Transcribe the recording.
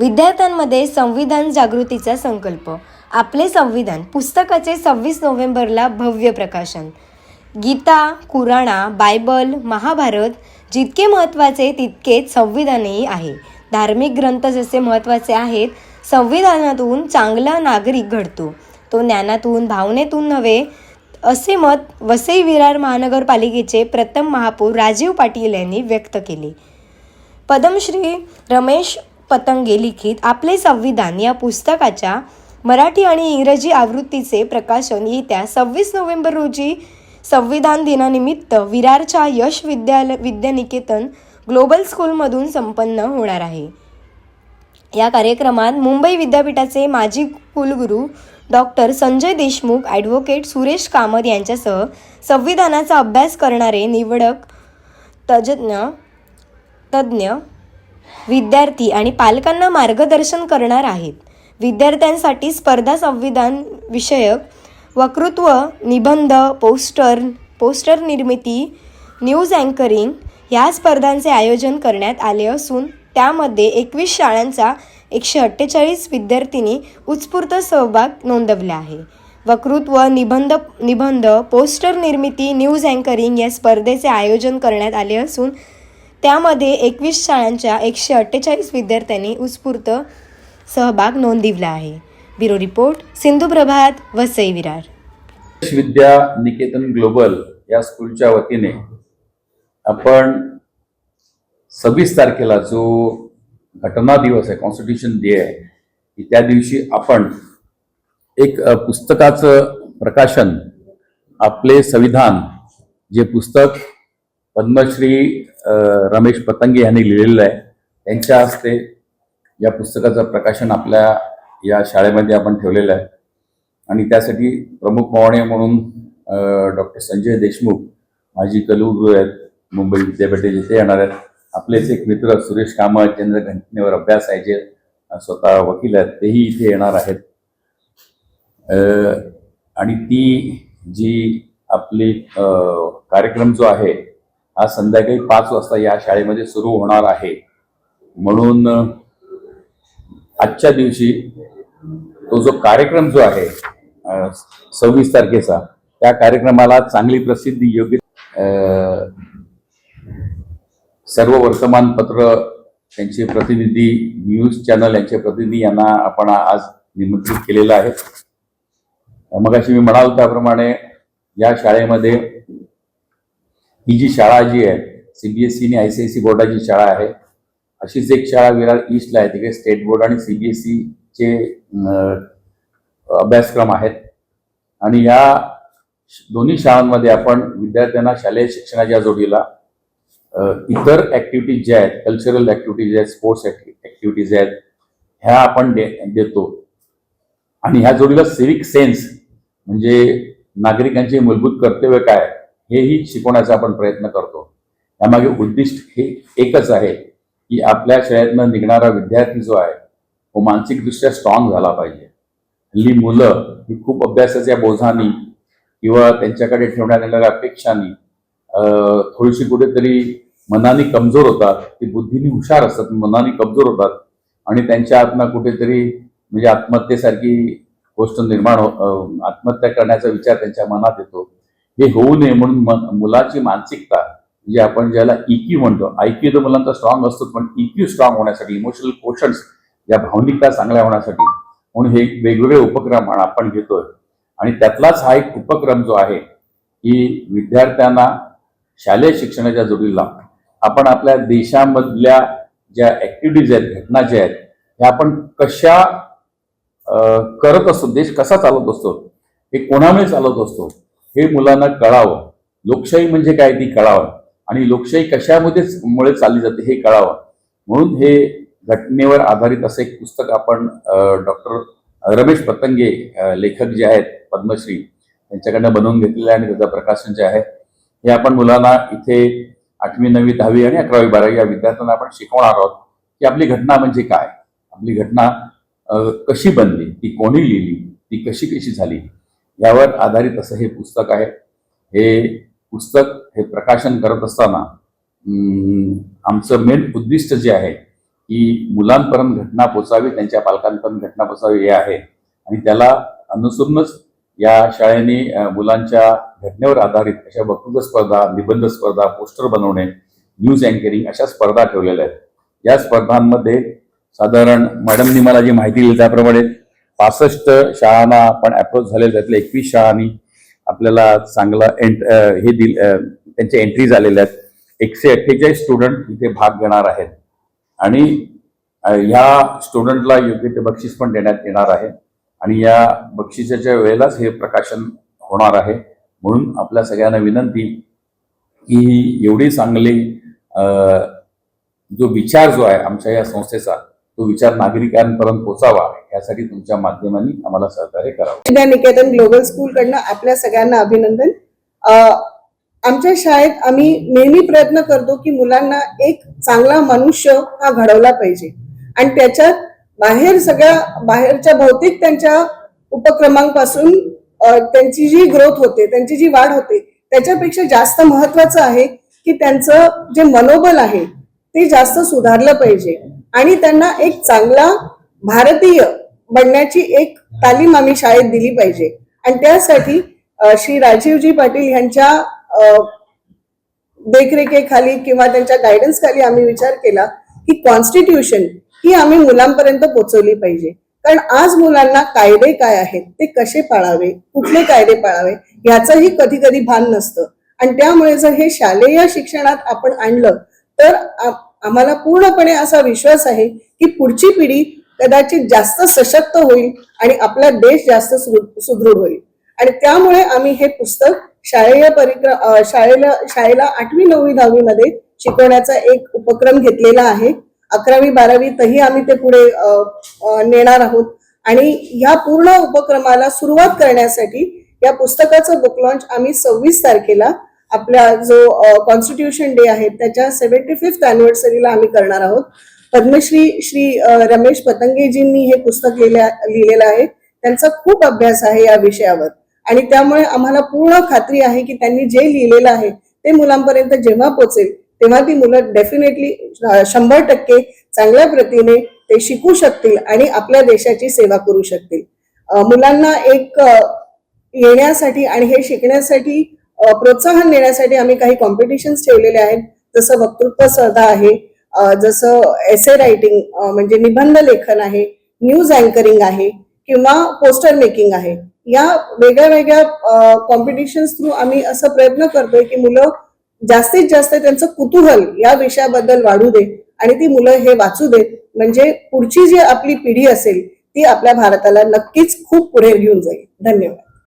विद्यार्थ्यांमध्ये संविधान जागृतीचा संकल्प. आपले संविधान पुस्तकाचे सव्वीस नोव्हेंबरला भव्य प्रकाशन. गीता कुराणा बायबल महाभारत जितके महत्त्वाचे तितकेच संविधानही आहे. धार्मिक ग्रंथ जसे महत्त्वाचे आहेत संविधानातून चांगला नागरिक घडतो. तो ज्ञानातून भावनेतून नव्हे असे मत वसई विरार महानगरपालिकेचे प्रथम महापौर राजीव पाटील यांनी व्यक्त केले. पद्मश्री रमेश पतंगे लिखित आपले संविधान या पुस्तकाच्या मराठी आणि इंग्रजी आवृत्तीचे प्रकाशन येत्या सव्वीस नोव्हेंबर रोजी संविधान दिनानिमित्त विरारच्या यश विद्यालय विद्यानिकेतन ग्लोबल स्कूलमधून संपन्न होणार आहे. या कार्यक्रमात मुंबई विद्यापीठाचे माजी कुलगुरू डॉक्टर संजय देशमुख ॲडव्होकेट सुरेश कामत यांच्यासह संविधानाचा अभ्यास करणारे निवडक तज्ज्ञ तज्ज्ञ विद्यार्थी आणि पालकांना मार्गदर्शन करणार आहेत. विद्यार्थ्यांसाठी स्पर्धा संविधान विषयक वक्तृत्व निबंध पोस्टर पोस्टर निर्मिती न्यूज अँकरिंग ह्या स्पर्धांचे आयोजन करण्यात आले असून त्यामध्ये एकवीस शाळांचा एकशे अठ्ठेचाळीस विद्यार्थिनी उत्स्फूर्त सहभाग नोंदवला आहे. वक्तृत्व निबंध निबंध पोस्टर निर्मिती न्यूज अँकरिंग या स्पर्धेचे आयोजन करण्यात आले असून त्यामध्ये एकवीस शाळांच्या एकशे अठ्ठेचाळीस विद्यार्थ्यांनी उत्स्फूर्त सहभाग नोंदविला आहे. Bureau report Sindhu Prabhat Vasai Virar. Vidya Niketan global या स्कूलच्या वतीने आपण सव्वीस तारखेला जो घटना दिवस आहे कॉन्स्टिट्यूशन डे आहे की त्या दिवशी आपण एक पुस्तकाचं प्रकाशन आपले संविधान जे पुस्तक पद्मश्री रमेश पतंगे यांनी लिहिलेलं आहे. त्यांच्या हस्ते या पुस्तकाचं प्रकाशन आपल्या या शाळेमध्ये आपण ठेवलेलं आहे. आणि त्यासाठी प्रमुख पाहुणे म्हणून डॉक्टर संजय देशमुख माजी कलुगुरू आहेत मुंबई विद्यापीठाचे ते येणार आहेत. आपलेच एक मित्र सुरेश कामत चंद्र घटनेवर अभ्यास आहे जे स्वतः वकील आहेत तेही इथे येणार आहेत. आणि ती जी आपली कार्यक्रम जो आहे आज संध्याकाळी पाच वाजता या शाळेमध्ये सुरू होणार आहे. म्हणून आजच्या दिवशी तो जो कार्यक्रम जो आहे सव्वीस तारखेचा त्या कार्यक्रमाला चांगली प्रसिद्धी योग्य सर्व वर्तमानपत्र त्यांचे प्रतिनिधी न्यूज चॅनल यांचे प्रतिनिधी यांना आपण आज निमंत्रित केलेलं आहे. मग अशी मी म्हणाल त्याप्रमाणे या शाळेमध्ये ही जी शाळा जी आहे सीबीएसई आणि आय सी आय सी बोर्डाची शाळा आहे अशीच एक शाळा विरार ईस्टला आहे तिकडे स्टेट बोर्ड आणि सीबीएसई चे अभ्यासक्रम आहेत. आणि या दोन्ही शाळांमध्ये आपण विद्यार्थ्यांना शालेय शिक्षणाच्या जोडीला इतर ऍक्टिव्हिटीज ज्या आहेत कल्चरल ऍक्टिव्हिटीज आहेत स्पोर्ट्स ऍक्टिव्हिटीज आहेत ह्या आपण दे देतो. आणि ह्या जोडीला सिविक सेन्स म्हणजे नागरिकांचे मूलभूत कर्तव्य काय हेही शिकवण्याचा आपण प्रयत्न करतो. यामागे उद्दिष्ट हे एकच आहे की आपल्या शाळेतनं निघणारा विद्यार्थी जो आहे तो मानसिकदृष्ट्या स्ट्रॉंग झाला पाहिजे. हल्ली मुलं ही खूप अभ्यासाच्या बोझानी किंवा त्यांच्याकडे ठेवण्यात येणाऱ्या अपेक्षांनी थोडीशी कुठेतरी मनाने कमजोर होतात ती बुद्धीने हुशार असतात मनाने कमजोर होतात आणि त्यांच्या आतनं कुठेतरी म्हणजे आत्महत्येसारखी गोष्ट निर्माण हो आत्महत्या करण्याचा विचार त्यांच्या मनात येतो. हे होऊ नये म्हणून मुलाची मानसिकता जे आपण ज्याला इक्यू म्हणतो आयक्यू तर मुलांचा स्ट्रॉंग असतो पण इक्यू स्ट्रॉंग होण्यासाठी इमोशनल क्वेश्चन्स या भावनिकता चांगल्या होण्यासाठी म्हणून हे वेगवेगळे उपक्रम आपण घेतोय. आणि त्यातलाच हा एक उपक्रम जो आहे की विद्यार्थ्यांना शालेय शिक्षणाच्या जोडीला आपण आपल्या देशामधल्या ज्या ऍक्टिव्हिटीज आहेत घटना ज्या आहेत ह्या आपण कशा करत असतो देश कसा चालवत असतो हे कोणामुळे चालवत असतो हे मुलांना कळावं. लोकशाही म्हणजे काय ती कळावं. आणि लोकशाही कशामध्येच मुळे चालली जाते हे कळावं. म्हणून हे घटनेवर आधारित असं एक पुस्तक आपण डॉक्टर रमेश पतंगे लेखक जे आहेत पद्मश्री त्यांच्याकडनं बनवून घेतलेलं आहे आणि त्याचं प्रकाशन जे आहे हे आपण मुलांना इथे आठवी नववी दहावी आणि अकरावी बारावी या विद्यार्थ्यांना आपण शिकवणार आहोत की आपली घटना म्हणजे काय? आपली घटना कशी बनली? ती कोणी लिहिली? ती कशी कशी झाली? यावर आधारित असं हे पुस्तक आहे. हे पुस्तक हे प्रकाशन करत असताना आमचं मेन उद्दिष्ट जे आहे की मुलांपर्यंत घटना पोचावी त्यांच्या पालकांपर्यंत घटना पोचावी हे आहे. आणि त्याला अनुसरूनच या शाळेने मुलांच्या घटनेवर आधारित अशा वक्तृत्व स्पर्धा निबंध स्पर्धा पोस्टर बनवणे न्यूज अँकरिंग अशा स्पर्धा ठेवलेल्या आहेत. या स्पर्धांमध्ये साधारण मॅडमनी मला जी माहिती दिली त्याप्रमाणे पासष्ट शाळांना आपण अप्रोच झालेलं त्यातल्या एकवीस शाळांनी आपल्याला चांगला एंट हे दिल त्यांच्या एंट्री झालेल्या आहेत. एकशे अठ्ठेचाळीस स्टुडंट इथे भाग घेणार आहेत. आणि ह्या स्टुडंटला योग्य ते बक्षीस पण देण्यात येणार आहे. आणि या बक्षिसाच्या वेळेलाच हे प्रकाशन होणार आहे. म्हणून आपल्या सगळ्यांना विनंती की ही एवढी चांगली जो विचार जो आहे आमच्या या संस्थेचा तो विचार नागरिकांपर्यंत पोचावा यासाठी तुमच्या माध्यमांनी आम्हाला सहकार्य करावं. निकेतन ग्लोबल स्कूल कडनं आपल्या सगळ्यांना अभिनंदन. आमच्या शाळेत आम्ही नेहमी प्रयत्न करतो की मुलांना एक चांगला मनुष्य हा घडवला पाहिजे. आणि त्याच्यात बाहेर सगळ्या बाहेरच्या भौतिक त्यांच्या उपक्रमांपासून त्यांची जी ग्रोथ होते त्यांची जी वाढ होते त्याच्यापेक्षा जास्त महत्वाचं आहे की त्यांचं जे मनोबल आहे ते जास्त सुधारलं पाहिजे. आणि त्यांना एक चांगला भारतीय बनण्याची एक तालीम आम्ही शाळेत दिली पाहिजे. आणि त्यासाठी श्री राजीवजी पाटील यांच्या देखरेखेखाली देखरेखीखाली किंवा त्यांच्या गायडन्स खाली आम्ही विचार केला की कॉन्स्टिट्यूशन ही आम्ही मुलांपर्यंत पोहोचवली पाहिजे. कारण आज मुलांना कायदे काय आहेत ते कसे पाळावे कुठले कायदे पाळावे याचंही कधी कधी भान नसतं. आणि त्यामुळे जर हे शालेय शिक्षणात आपण आणलं तर आम्हाला पूर्णपणे असा विश्वास आहे की पुढची पिढी कदाचित जास्त सशक्त होईल आणि आपला देश जास्त सुदृढ होईल. आणि त्यामुळे आम्ही हे पुस्तक शाळेय परिक्र शाळेला शाळेला आठवी नववी दहावी मध्ये शिकवण्याचा एक उपक्रम घेतलेला आहे. अकरावी बारावीतही आम्ही ते पुढे नेणार आहोत. आणि ह्या पूर्ण उपक्रमाला सुरुवात करण्यासाठी या पुस्तकाचं बुक लॉन्च आम्ही सव्वीस तारखेला आपल्या जो कॉन्स्टिट्यूशन डे आहे त्याच्या सेव्हन्टी फिफ्थ अॅनिव्हर्सरीला आम्ही करणार आहोत. पद्मश्री श्री रमेश पतंगेजींनी हे पुस्तक लिहिलेलं आहे. त्यांचा खूप अभ्यास आहे या विषयावर. आणि त्यामुळे आम्हाला पूर्ण खात्री आहे की त्यांनी जे लिहिलेलं आहे ते मुलांपर्यंत जेव्हा पोचेल तेव्हा ती मुलं डेफिनेटली शंभर टक्के चांगल्या प्रतीने ते शिकू शकतील आणि आपल्या देशाची सेवा करू शकतील. मुलांना एक येण्यासाठी आणि हे शिकण्यासाठी प्रोत्साहन देण्यासाठी आम्ही काही कॉम्पिटिशन्स ठेवलेले आहेत. जसं वक्तृत्व स्पर्धा आहे जसं एसे रायटिंग म्हणजे निबंध लेखन आहे न्यूज अँकरिंग आहे किंवा पोस्टर मेकिंग आहे. या वेगळ्या वेगळ्या कॉम्पिटिशन्स थ्रू आम्ही असं प्रयत्न करतोय की मुलं जास्तीत जास्त त्यांचं कुतूहल या विषयाबद्दल वाढू दे आणि ती मुलं हे वाचू देत. म्हणजे पुढची जी आपली पिढी असेल ती आपल्या भारताला नक्कीच खूप पुढे घेऊन जाईल. धन्यवाद.